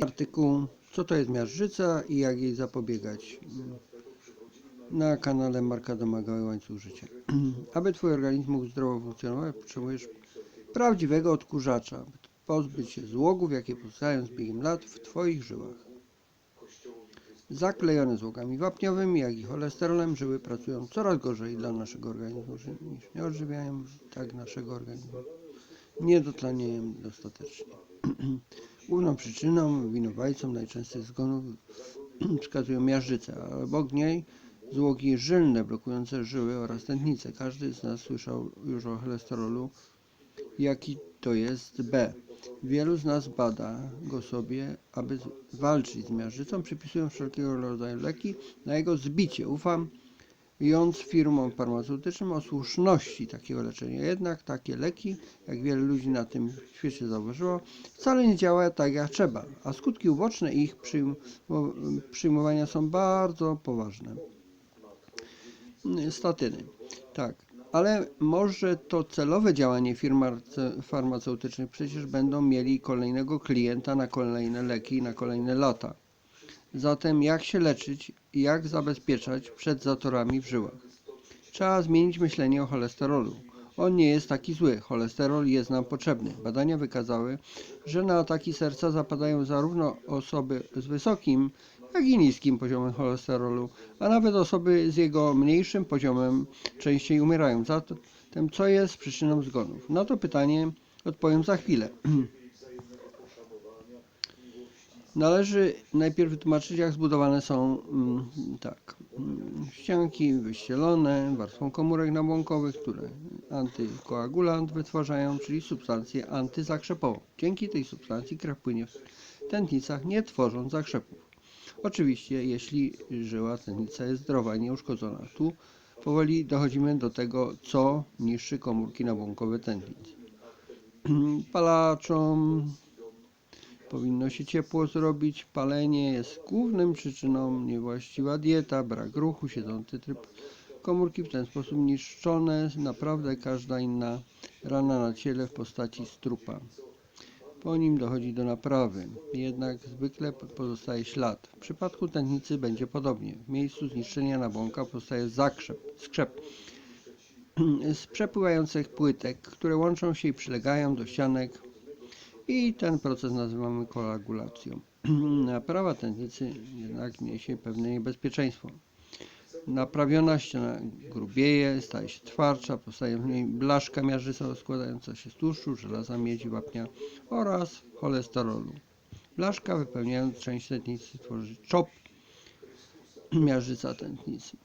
artykuł Co to jest miażdżyca i jak jej zapobiegać na kanale Marka Domagały Łańcuch Życia. Aby Twój organizm mógł zdrowo funkcjonować, potrzebujesz prawdziwego odkurzacza, by pozbyć się złogów, jakie powstają z biegiem lat w Twoich żyłach. Zaklejone złogami wapniowymi, jak i cholesterolem, żyły pracują coraz gorzej dla naszego organizmu, niż nie odżywiają tak naszego organizmu. Nie dotleniają dostatecznie. Główną przyczyną, winowajcą najczęstszych zgonów wskazują miażdżycę, a obok niej złogi żylne blokujące żyły oraz tętnice. Każdy z nas słyszał już o cholesterolu, jaki to jest B. Wielu z nas bada go sobie, aby walczyć z miażdżycą, przypisują wszelkiego rodzaju leki na jego zbicie. Ufam jąc firmom farmaceutycznym o słuszności takiego leczenia. Jednak takie leki, jak wiele ludzi na tym świecie zauważyło, wcale nie działają tak jak trzeba, a skutki uboczne ich przyjm- przyjmowania są bardzo poważne. Statyny. Tak, ale może to celowe działanie firm farmaceutycznych przecież będą mieli kolejnego klienta na kolejne leki na kolejne lata. Zatem jak się leczyć i jak zabezpieczać przed zatorami w żyłach? Trzeba zmienić myślenie o cholesterolu. On nie jest taki zły. Cholesterol jest nam potrzebny. Badania wykazały, że na ataki serca zapadają zarówno osoby z wysokim, jak i niskim poziomem cholesterolu, a nawet osoby z jego mniejszym poziomem częściej umierają. Zatem co jest przyczyną zgonów? Na to pytanie odpowiem za chwilę. Należy najpierw wytłumaczyć, jak zbudowane są mm, tak, mm, ścianki wyścielone warstwą komórek nabłonkowych, które antykoagulant wytwarzają, czyli substancję antyzakrzepową. Dzięki tej substancji krew płynie w tętnicach, nie tworząc zakrzepów. Oczywiście, jeśli żyła tętnica jest zdrowa i nieuszkodzona. Tu powoli dochodzimy do tego, co niszczy komórki nabłonkowe tętnic. Palaczom powinno się ciepło zrobić. Palenie jest głównym przyczyną niewłaściwa dieta, brak ruchu, siedzący tryb komórki w ten sposób niszczone. Naprawdę każda inna rana na ciele w postaci strupa. Po nim dochodzi do naprawy, jednak zwykle pozostaje ślad. W przypadku tętnicy będzie podobnie. W miejscu zniszczenia nabłonka powstaje zakrzep, skrzep z przepływających płytek, które łączą się i przylegają do ścianek i ten proces nazywamy koagulacją. Naprawa tętnicy jednak niesie pewne niebezpieczeństwo. Naprawiona ściana grubieje, staje się twardsza, powstaje w niej blaszka miażdżyca składająca się z tłuszczu, żelaza, miedzi, wapnia oraz cholesterolu. Blaszka wypełniając część tętnicy tworzy czop miażdżyca tętnicy.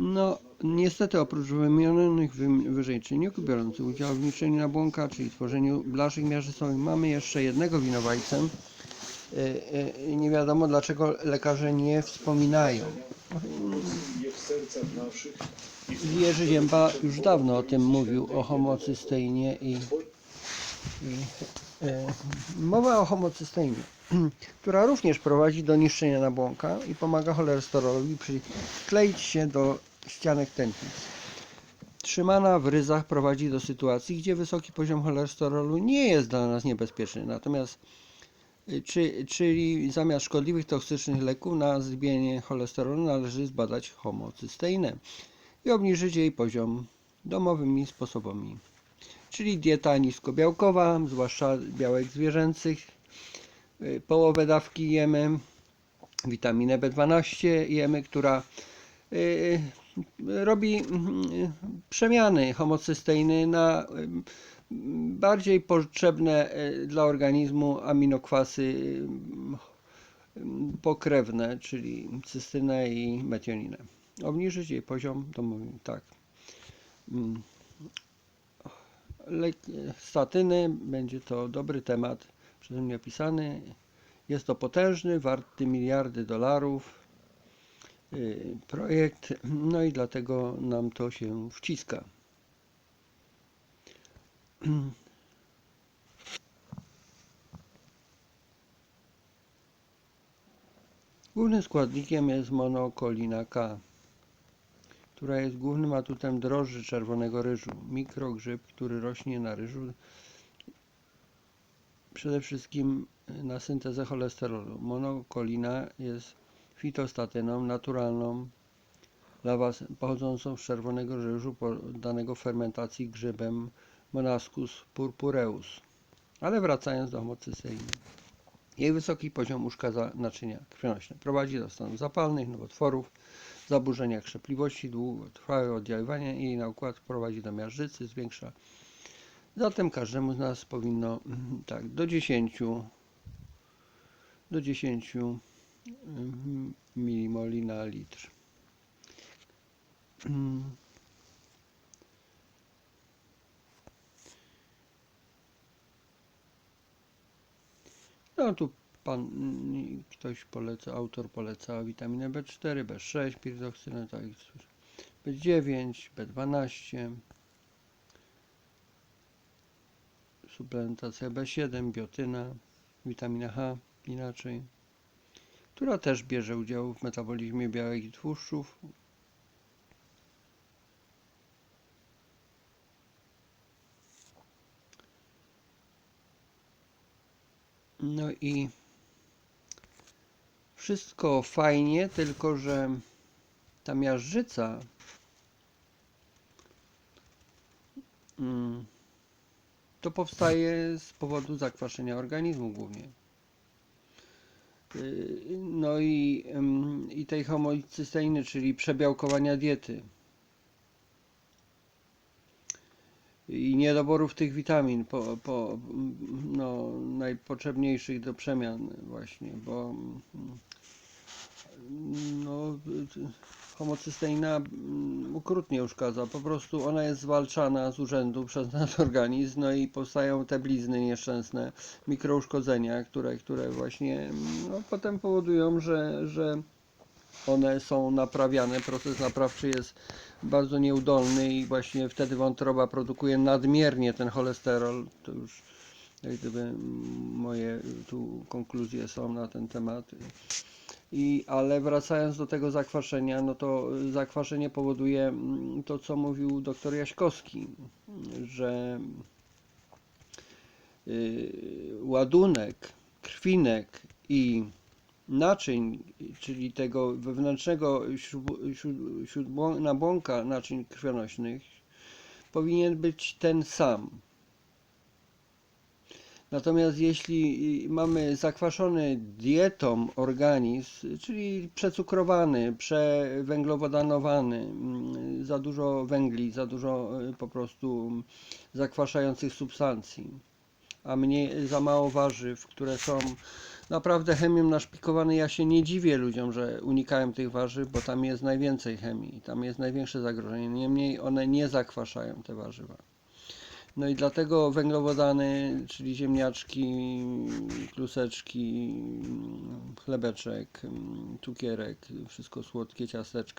No, niestety oprócz wymienionych wym- wyżej czynników biorących udział w niszczeniu nabłonka, czyli tworzeniu blaszek miażdżycowych, mamy jeszcze jednego winowajcę. Y, y, Nie wiadomo dlaczego lekarze nie wspominają. Jerzy Zięba już dawno o tym mówił, o homocysteinie i, e, mowa o homocysteinie, która również prowadzi do niszczenia nabłonka i pomaga cholesterolowi przykleić się do ścianek tętnic. Trzymana w ryzach prowadzi do sytuacji, gdzie wysoki poziom cholesterolu nie jest dla nas niebezpieczny, natomiast y, czy, czyli zamiast szkodliwych toksycznych leków na zbienie cholesterolu należy zbadać homocysteinę i obniżyć jej poziom domowymi sposobami. Czyli dieta niskobiałkowa, zwłaszcza białek zwierzęcych. Y, Połowę dawki jemy, witaminę B12 jemy, która y, robi mm, przemiany homocysteiny na y, bardziej potrzebne y, dla organizmu aminokwasy y, pokrewne, czyli cystynę i metioninę obniżyć jej poziom domowy. Tak. Mm. Lek, statyny będzie to dobry temat przeze mnie opisany. Jest to potężny, warty miliardy dolarów projekt, no i dlatego nam to się wciska. Głównym składnikiem jest monokolina K, która jest głównym atutem drożdży czerwonego ryżu. Mikrogrzyb, który rośnie na ryżu, przede wszystkim na syntezę cholesterolu. Monokolina jest fitostatyną naturalną, dla was pochodzącą z czerwonego ryżu poddanego fermentacji grzybem Monascus purpureus. Ale wracając do homocysteiny. Jej wysoki poziom uszkadza naczynia krwionośne. Prowadzi do stanów zapalnych, nowotworów, zaburzenia krzepliwości, długotrwałe oddziaływania jej na układ prowadzi do miażdżycy, zwiększa. Zatem każdemu z nas powinno mm, tak do 10 do 10 mm, milimoli na litr. Mm. No tu pan ktoś poleca, autor poleca witaminę B4, B6, piridoksynę, tak jak słyszę. B9, B12, suplementacja B7, biotyna, witamina H inaczej, która też bierze udział w metabolizmie białek tłuszczów. No i wszystko fajnie, tylko że ta miażdżyca mm, to powstaje z powodu zakwaszenia organizmu głównie. No i, i tej homocysteiny, czyli przebiałkowania diety. I niedoborów tych witamin, po, po, no, najpotrzebniejszych do przemian właśnie, bo no, homocysteina mm, okrutnie uszkadza. Po prostu ona jest zwalczana z urzędu przez nasz organizm, no i powstają te blizny nieszczęsne, mikrouszkodzenia, które, które właśnie mm, no, potem powodują, że, że one są naprawiane. Proces naprawczy jest bardzo nieudolny i właśnie wtedy wątroba produkuje nadmiernie ten cholesterol. To już jak gdyby moje tu konkluzje są na ten temat. I, ale wracając do tego zakwaszenia, no to zakwaszenie powoduje to, co mówił dr Jaśkowski, że y, ładunek krwinek i naczyń, czyli tego wewnętrznego nabłonka naczyń krwionośnych powinien być ten sam. Natomiast jeśli mamy zakwaszony dietą organizm, czyli przecukrowany, przewęglowodanowany, mm, za dużo węgli, za dużo y, po prostu mm, zakwaszających substancji, a mniej, za mało warzyw, które są naprawdę chemią naszpikowane, ja się nie dziwię ludziom, że unikają tych warzyw, bo tam jest najwięcej chemii, tam jest największe zagrożenie. Niemniej one nie zakwaszają te warzywa. No i dlatego węglowodany, czyli ziemniaczki, kluseczki, chlebeczek, cukierek, wszystko słodkie, ciasteczka,